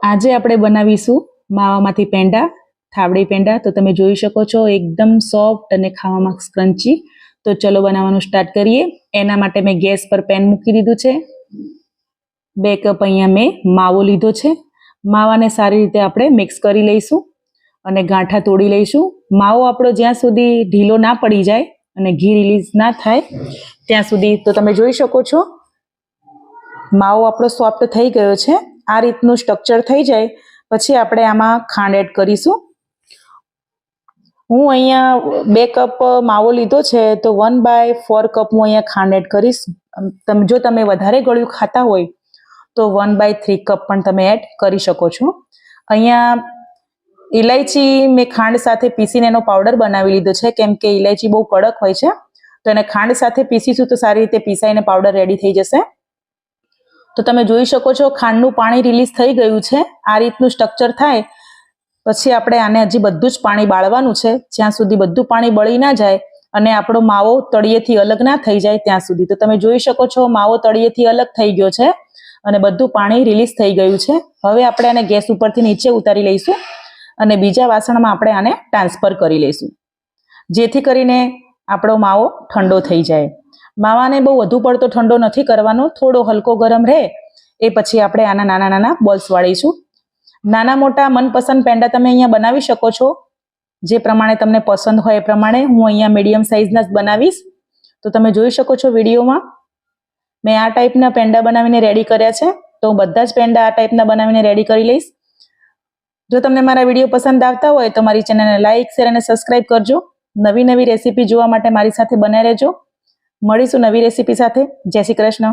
આજે આપણે બનાવીશું માવામાંથી પેંડા, થાબડી પેંડા. તો તમે જોઈ શકો છો, એકદમ સોફ્ટ અને ખાવામાં ક્રન્ચી તો ચલો બનાવવાનું સ્ટાર્ટ કરીએ. એના માટે મેં ગેસ પર પેન મૂકી દીધું છે. બે કપ અહીંયા મેં માવો લીધો છે. માવાને સારી રીતે આપણે મિક્સ કરી લઈશું અને ગાંઠા તોડી લઈશું. માવો આપણો જ્યાં સુધી ઢીલો ના પડી જાય અને ઘી રિલીઝ ના થાય, ત્યાં સુધી તો તમે જોઈ શકો છો, માવો આપણો સોફ્ટ થઈ ગયો છે. આ રીતનું સ્ટ્રક્ચર થઈ જાય, પછી આપણે આમાં ખાંડ એડ કરીશું. હું અહીંયા બે કપ માવો લીધો છે, તો વન બાય ફોર કપ હું અહીંયા ખાંડ એડ કરીશ. તમે, જો તમે વધારે ગળ્યું ખાતા હોય, તો વન બાય થ્રી કપ પણ તમે એડ કરી શકો છો. અહીંયા ઇલાયચી મેં ખાંડ સાથે પીસીને એનો પાવડર બનાવી લીધો છે, કેમ કે ઇલાયચી બહુ કડક હોય છે. તો એને ખાંડ સાથે પીસીશું તો સારી રીતે પીસાઈને પાવડર રેડી થઈ જશે. તો તમે જોઈ શકો છો ખાંડનું પાણી રિલીઝ થઈ ગયું છે. આ રીતનું સ્ટ્રક્ચર થાય, પછી આપણે આને હજી બધું જ પાણી બાળવાનું છે. જ્યાં સુધી બધું પાણી બળી ના જાય અને આપણો માવો તળિયેથી અલગ ના થઈ જાય ત્યાં સુધી. તો તમે જોઈ શકો છો માવો તળિયેથી અલગ થઈ ગયો છે અને બધું પાણી રિલીઝ થઈ ગયું છે. હવે આપણે આને ગેસ ઉપરથી નીચે ઉતારી લઈશું અને બીજા વાસણમાં આપણે આને ટ્રાન્સફર કરી લઈશું. જેથી કરીને આપણો માવો ઠંડો થઈ જાય. માવાને બહુ વધુ પડતો ઠંડો નથી કરવાનો, થોડો હલકો ગરમ રહે, એ પછી આપણે આના નાના નાના બોલ્સ વાળીશું. નાના મોટા મનપસંદ પેંડા તમે અહીંયા બનાવી શકો છો. જે પ્રમાણે તમને પસંદ હોય એ પ્રમાણે હું અહીંયા મીડિયમ સાઇઝના જ બનાવીશ. તો તમે જોઈ શકો છો વિડીયોમાં. મેં આ ટાઈપના પેંડા બનાવીને રેડી કર્યા છે. તો હું બધા જ પેંડા આ ટાઈપના બનાવીને રેડી કરી લઈશ. જો તમને મારા વીડિયો પસંદ આવતા હોય તો મારી ચેનલને લાઇક શેર અને સબસ્ક્રાઇબ કરજો. નવી નવી રેસીપી જોવા માટે મારી સાથે બને રહેજો. મળીશું નવી રેસીપી સાથે. જય શ્રી કૃષ્ણ.